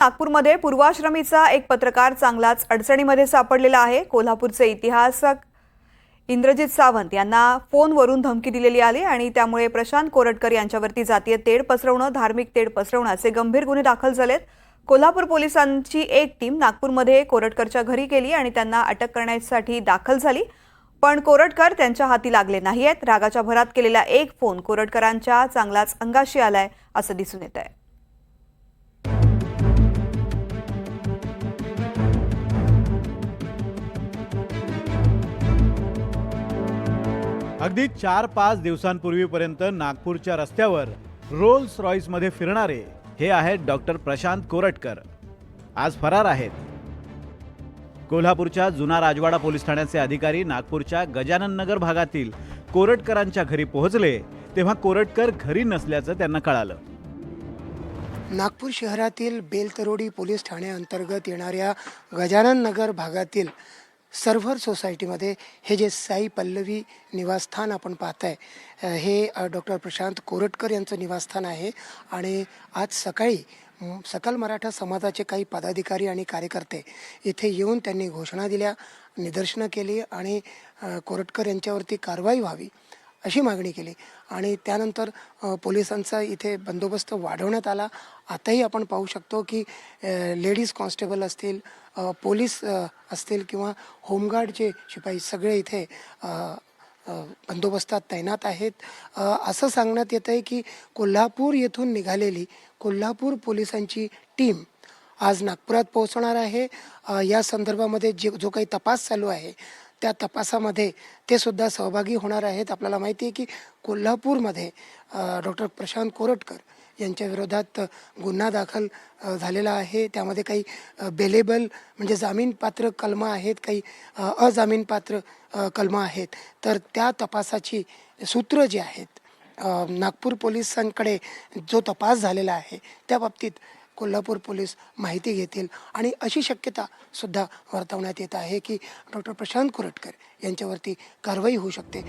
नागपूरमध्ये पूर्वाश्रमीचा एक पत्रकार चांगलाच अडचणीमध्ये सापडलेला आहे. कोल्हापूरचे इतिहासक इंद्रजित सावंत यांना फोनवरून धमकी दिलेली आली आणि त्यामुळे प्रशांत कोरटकर यांच्यावरती जातीय तेढ पसरवणं धार्मिक तेढ पसरवण्याचे गंभीर गुन्हे दाखल झालेत. कोल्हापूर पोलिसांची एक टीम नागपूरमध्ये कोरटकरच्या घरी गेली आणि त्यांना अटक करण्यासाठी दाखल झाली. पण कोरटकर त्यांच्या हाती लागले नाही आहेत रागाच्या भरात केलेला एक फोन कोरटकरांच्या चांगलाच अंगाशी आलाय असं दिसून येत आहे अगदी चार पाच दिवसांपूर्वीपर्यंत नागपूरच्या रस्त्यावर रोल्स रॉईसमध्ये फिरणारे हे आहेत डॉक्टर प्रशांत कोरटकर. आज फरार आहेत. कोल्हापूरच्या जुना राजवाडा पोलीस ठाण्याचे अधिकारी नागपूरच्या गजानन नगर भागातील कोरटकरांच्या घरी पोहोचले तेव्हा कोरटकर घरी नसल्याचं त्यांना कळालं. नागपूर शहरातील बेलतरोडी पोलीस ठाण्याअंतर्गत येणाऱ्या गजानन नगर भागातील सर्व्हर सोसायटीमध्ये हे जे साई पल्लवी निवासस्थान आपण पाहताय हे डॉक्टर प्रशांत कोरटकर यांचं निवासस्थान आहे. आणि आज सकाळी सकल मराठा समाजाचे काही पदाधिकारी आणि कार्यकर्ते इथे येऊन त्यांनी घोषणा दिल्या निदर्शनं केली आणि कोरटकर यांच्यावरती कारवाई व्हावी. अशी मागणी केली. आणि त्यानंतर पोलिसांचा इथे बंदोबस्त वाढवण्यात आला. आताही आपण पाहू शकतो की लेडीज कॉन्स्टेबल असतील पोलीस असतील किंवा होमगार्डचे शिपाई सगळे इथे बंदोबस्तात तैनात आहेत. असं सांगण्यात येतं आहे की कोल्हापूर येथून निघालेली कोल्हापूर पोलिसांची टीम आज नागपुरात पोहोचणार आहे. या संदर्भामध्ये जे जो काही तपास चालू आहे त्या तपासामध्ये ते सुद्धा सहभागी होणार आहेत. आपल्याला माहिती आहे की कोल्हापूरमध्ये डॉक्टर प्रशांत कोरटकर यांच्या विरोधात गुन्हा दाखल झालेला आहे. त्यामध्ये काही बेलेबल म्हणजे जामीनपात्र कलमं आहेत काही अजामीनपात्र कलमं आहेत. तर त्या तपासाची सूत्र जी आहेत नागपूर पोलिसांकडे जो तपास झालेला आहे त्या बाबतीत कोल्हापूर पोलीस माहिती घेतील. आणि अशी शक्यता सुद्धा वर्तवण्यात येत आहे की डॉक्टर प्रशांत कोरटकर यांच्यावरती कारवाई होऊ शकते.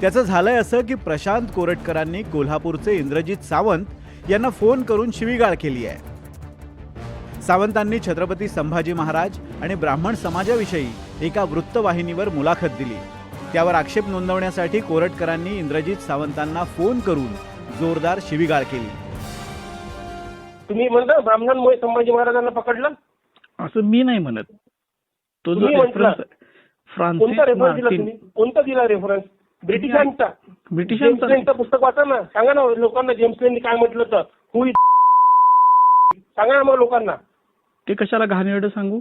त्याचं झालंय असं की प्रशांत कोरटकरांनी कोल्हापूरचे इंद्रजित सावंत यांना फोन करून शिवीगाळ केली आहे. सावंतांनी छत्रपती संभाजी महाराज आणि ब्राह्मण समाजाविषयी एका वृत्तवाहिनीवर मुलाखत दिली. त्यावर आक्षेप नोंदवण्यासाठी कोरटकरांनी इंद्रजित सावंतांना फोन करून जोरदार शिवीगाळ केली. तुम्ही म्हणता ब्राह्मणांमुळे संभाजी महाराजांना पकडलं? असं मी नाही म्हणत. तो जो तुम्ही म्हटलं. रेफरन्स फ्रान्सिस कोणता रेफरन्स दिला मार्टिन. तुम्ही? कोणता दिला रेफरन्स ब्रिटिशांचा. जेम्स ब्रिटिशांचा लेनचं पुस्तक वाचा ना. सांगा ना लोकांना जेम्स लेननी काय म्हटलं तर. हु सांगा ना मग लोकांना. ते कशाला घाणेरडं सांगू?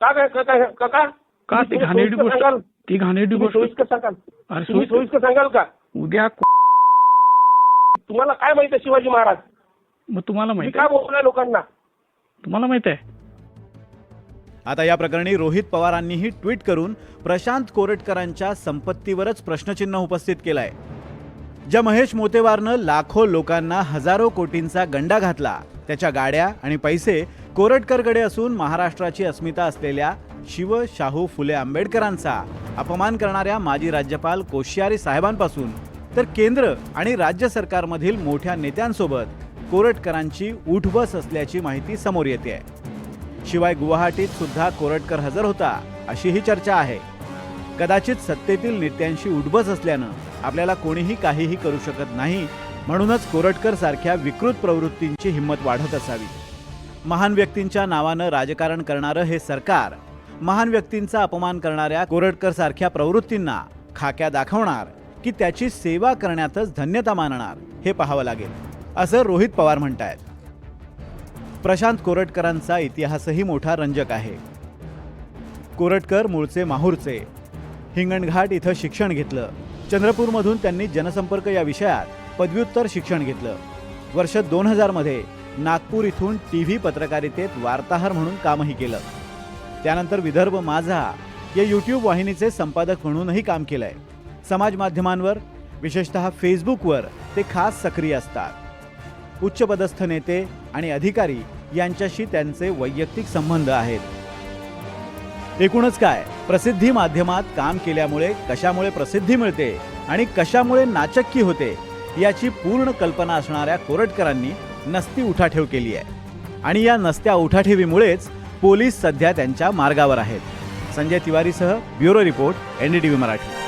का काय का काय का का? का ते तुम्ही घाणेरडी सोयीस्कर सांगाल? गोष्ट ती घाणेरडी तुम्ही गोष्ट सोयीस्कर सांगाल. अरे तुम्ही सोयीस्कर- सोयीस्कर सांगाल का? उद्या तुम्हाला काय माहिती शिवाजी महाराज? मग तुम्हाला तुम्ही माहीत काय बोलताय लोकांना? तुम्हाला माहीत आहे. आता या प्रकरणी रोहित पवारांनीही ट्विट करून प्रशांत कोरटकरांच्या संपत्तीवरच प्रश्नचिन्ह उपस्थित केलंय. ज्या महेश मोतेवारनं लाखो लोकांना हजारो कोटींचा गंडा घातला त्याच्या गाड्या आणि पैसे कोरटकरकडे असून महाराष्ट्राची अस्मिता असलेल्या शिव शाहू फुले आंबेडकरांचा अपमान करणाऱ्या माजी राज्यपाल कोश्यारी साहेबांपासून. तर केंद्र आणि राज्य सरकारमधील मोठ्या नेत्यांसोबत कोरटकरांची उठबस असल्याची माहिती समोर येते. शिवाय गुवाहाटीत सुद्धा कोरटकर हजर होता अशीही चर्चा आहे. कदाचित सत्तेतील नेत्यांशी उठबस असल्यानं आपल्याला कोणीही काहीही करू शकत नाही म्हणूनच कोरटकर सारख्या विकृत प्रवृत्तींची हिंमत वाढत असावी. महान व्यक्तींच्या नावानं राजकारण करणारं हे सरकार महान व्यक्तींचा अपमान करणाऱ्या कोरटकर सारख्या प्रवृत्तींना खाक्या दाखवणार की त्याची सेवा करण्यातच धन्यता मानणार हे पाहावं लागेल. असं रोहित पवार म्हणतायत. प्रशांत कोरटकरांचा इतिहासही मोठा रंजक आहे. कोरटकर मूळचे माहूरचे. हिंगणघाट इथं शिक्षण घेतलं. चंद्रपूरमधून त्यांनी जनसंपर्क या विषयात पदव्युत्तर शिक्षण घेतलं. वर्ष दोन हजारमध्ये नागपूर इथून टी व्ही पत्रकारितेत वार्ताहर म्हणून कामही केलं. त्यानंतर विदर्भ माझा या यूट्यूब वाहिनीचे संपादक म्हणूनही काम केलंय. समाज माध्यमांवर विशेषतः फेसबुकवर ते खास सक्रिय असतात. उच्चपदस्थ नेते आणि अधिकारी यांच्याशी त्यांचे वैयक्तिक संबंध आहेत. एकूणच काय? प्रसिद्धी माध्यमात काम केल्यामुळे कशामुळे प्रसिद्धी मिळते आणि कशामुळे नाचक्की होते याची पूर्ण कल्पना असणाऱ्या कोरटकरांनी नसती उठाठेव केली आहे. आणि या नसत्या उठाठेवीमुळेच पोलीस सध्या त्यांच्या मार्गावर आहेत. संजय तिवारीसह ब्युरो रिपोर्ट एनडीटीव्ही मराठी.